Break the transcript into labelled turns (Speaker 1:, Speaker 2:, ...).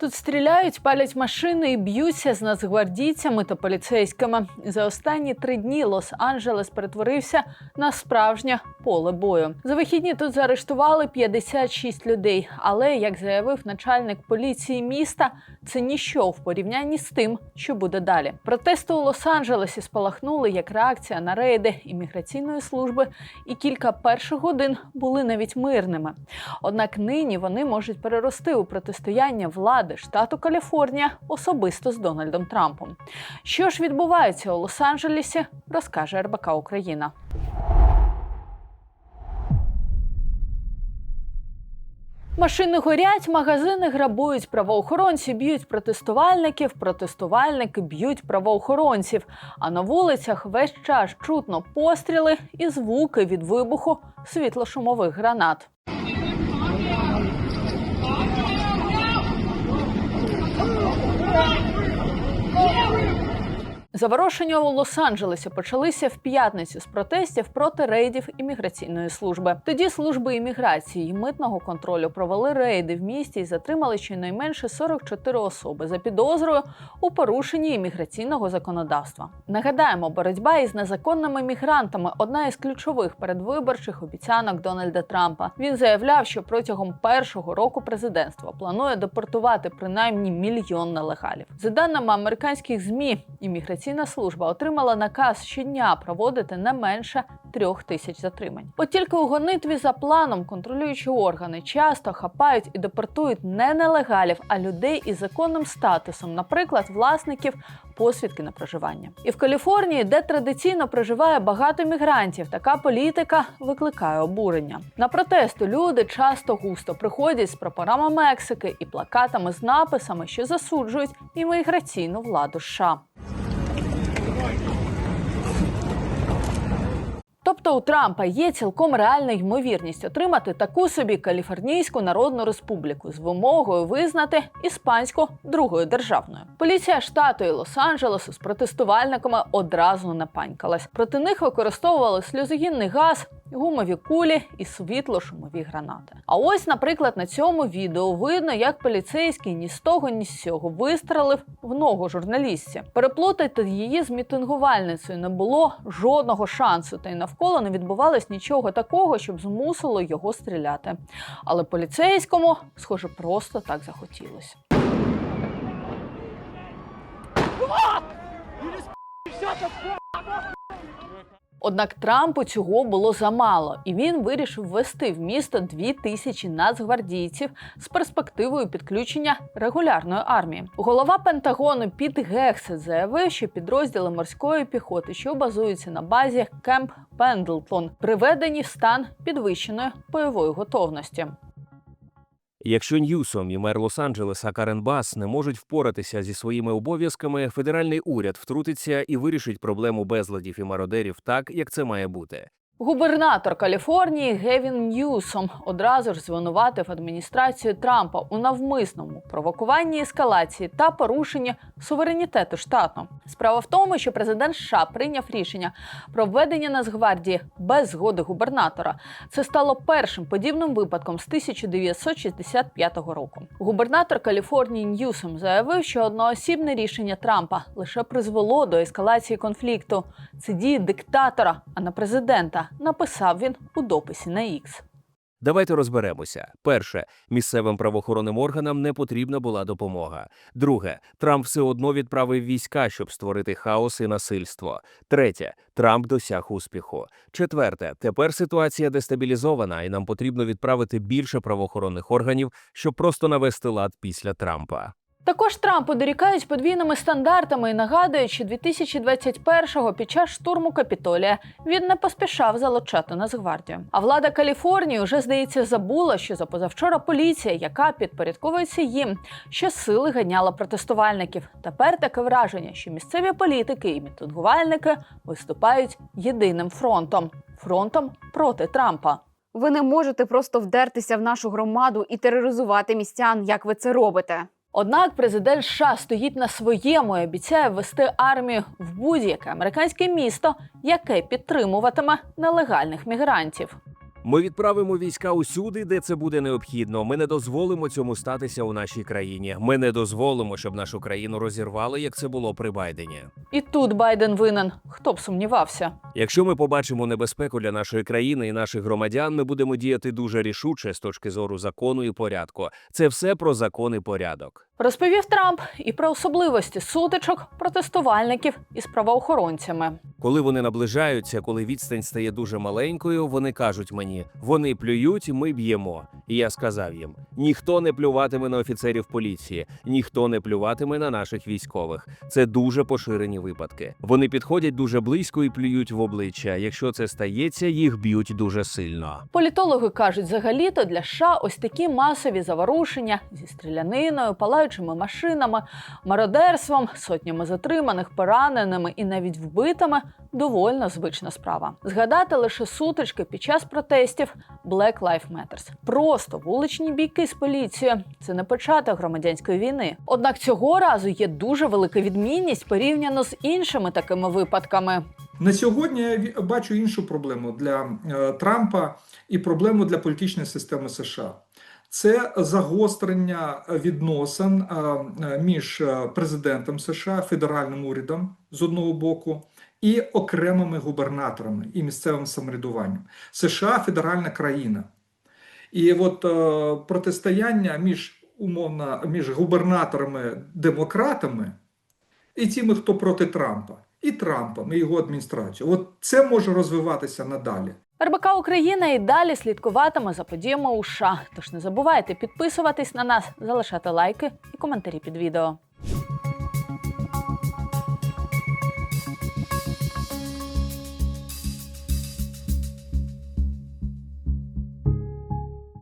Speaker 1: Тут стріляють, палять машини і б'ються з нацгвардійцями та поліцейськими. За останні три дні Лос-Анджелес перетворився на справжнє поле бою. За вихідні тут заарештували 56 людей. Але як заявив начальник поліції міста, це ніщо в порівнянні з тим, що буде далі. Протести у Лос-Анджелесі спалахнули як реакція на рейди імміграційної служби, і кілька перших годин були навіть мирними. Однак нині вони можуть перерости у протистояння влади штату Каліфорнія особисто з Дональдом Трампом. Що ж відбувається у Лос-Анджелесі, розкаже РБК Україна. Машини горять, магазини грабують, правоохоронці б'ють протестувальників, протестувальники б'ють правоохоронців. А на вулицях весь час чутно постріли і звуки від вибуху світлошумових гранат. Заворушення у Лос-Анджелесі почалися в п'ятницю з протестів проти рейдів імміграційної служби. Тоді служби імміграції і митного контролю провели рейди в місті і затримали щонайменше 44 особи за підозрою у порушенні імміграційного законодавства. Нагадаємо, боротьба із незаконними мігрантами одна із ключових передвиборчих обіцянок Дональда Трампа. Він заявляв, що протягом першого року президентства планує депортувати принаймні мільйон нелегалів. За даними американських змі, імміграційна служба отримала наказ щодня проводити не менше трьох тисяч затримань. От тільки у гонитві за планом контролюючі органи часто хапають і депортують не нелегалів, а людей із законним статусом, наприклад, власників посвідки на проживання. І в Каліфорнії, де традиційно проживає багато мігрантів, така політика викликає обурення. На протести люди часто густо приходять з прапорами Мексики і плакатами з написами, що засуджують імміграційну владу США. У Трампа є цілком реальна ймовірність отримати таку собі Каліфорнійську Народну Республіку з вимогою визнати іспанську другою державною. Поліція штату і Лос-Анджелесу з протестувальниками одразу напанькалась. Проти них використовували сльозогінний газ. Гумові кулі і світло-шумові гранати. А ось, наприклад, на цьому відео видно, як поліцейський ні з того, ні з цього вистрелив в ногу журналістці. Переплутати її з мітингувальницею не було жодного шансу, та й навколо не відбувалось нічого такого, щоб змусило його стріляти. Але поліцейському, схоже, просто так захотілося. Однак Трампу цього було замало, і він вирішив ввести в місто дві тисячі нацгвардійців з перспективою підключення регулярної армії. Голова Пентагону Піт Гексет заявив, що підрозділи морської піхоти, що базуються на базі Кемп Пендлтон, приведені в стан підвищеної бойової готовності.
Speaker 2: Якщо Ньюсом і мер Лос-Анджелеса Карен Бас не можуть впоратися зі своїми обов'язками, федеральний уряд втрутиться і вирішить проблему безладів і мародерів так, як це має бути.
Speaker 1: Губернатор Каліфорнії Гевін Ньюсом одразу ж звинуватив адміністрацію Трампа у навмисному провокуванні ескалації та порушенні суверенітету штату. Справа в тому, що президент США прийняв рішення про введення Нацгвардії без згоди губернатора. Це стало першим подібним випадком з 1965 року. Губернатор Каліфорнії Ньюсом заявив, що одноосібне рішення Трампа лише призвело до ескалації конфлікту. Це дії диктатора, а не президента. Написав він у дописі на X.
Speaker 2: Давайте розберемося. Перше, місцевим правоохоронним органам не потрібна була допомога. Друге, Трамп все одно відправив війська, щоб створити хаос і насильство. Третє, Трамп досяг успіху. Четверте, тепер ситуація дестабілізована, і нам потрібно відправити більше правоохоронних органів, щоб просто навести лад після Трампа.
Speaker 1: Також Трампу дорікають подвійними стандартами і нагадують, що 2021-го під час штурму Капітолія він не поспішав залучати Нацгвардію. А влада Каліфорнії вже здається забула, що за позавчора поліція, яка підпорядковується їм, що сили ганяла протестувальників. Тепер таке враження, що місцеві політики і мітингувальники виступають єдиним фронтом фронтом проти Трампа.
Speaker 3: Ви не можете просто вдертися в нашу громаду і тероризувати містян, як ви це робите.
Speaker 1: Однак президент США стоїть на своєму і обіцяє ввести армію в будь-яке американське місто, яке підтримуватиме нелегальних мігрантів.
Speaker 2: Ми відправимо війська усюди, де це буде необхідно. Ми не дозволимо цьому статися у нашій країні. Ми не дозволимо, щоб нашу країну розірвали, як це було при Байдені.
Speaker 1: І тут Байден винен. Хто б сумнівався?
Speaker 2: Якщо ми побачимо небезпеку для нашої країни і наших громадян, ми будемо діяти дуже рішуче з точки зору закону і порядку. Це все про закон і порядок.
Speaker 1: Розповів Трамп і про особливості сутичок протестувальників із правоохоронцями.
Speaker 2: Коли вони наближаються, коли відстань стає дуже маленькою, вони кажуть мені: вони плюють, ми б'ємо. І я сказав їм: ніхто не плюватиме на офіцерів поліції, ніхто не плюватиме на наших військових. Це дуже поширені випадки. Вони підходять дуже близько і плюють в обличчя. Якщо це стається, їх б'ють дуже сильно.
Speaker 1: Політологи кажуть, взагалі-то для США ось такі масові заворушення зі стріляниною, палаючими машинами, мародерством, сотнями затриманих, пораненими і навіть вбитими довольно звична справа. Згадати лише сутички під час протестів Black Lives Matter. Просто вуличні бійки з поліцією. Це не початок громадянської війни. Однак цього разу є дуже велика відмінність порівняно з іншими такими випадками.
Speaker 4: На сьогодні я бачу іншу проблему для е, Трампа і проблему для політичної системи США. Це загострення відносин е, е, між президентом США, федеральним урядом з одного боку, і окремими губернаторами і місцевим самоврядуванням. США федеральна країна. І от е, протистояння між умовно між губернаторами-демократами і тими, хто проти Трампа, і Трампом, і його адміністрацією. От це може розвиватися надалі.
Speaker 1: РБК Україна і далі слідкуватиме за подіями у США. Тож не забувайте підписуватись на нас, залишати лайки і коментарі під відео.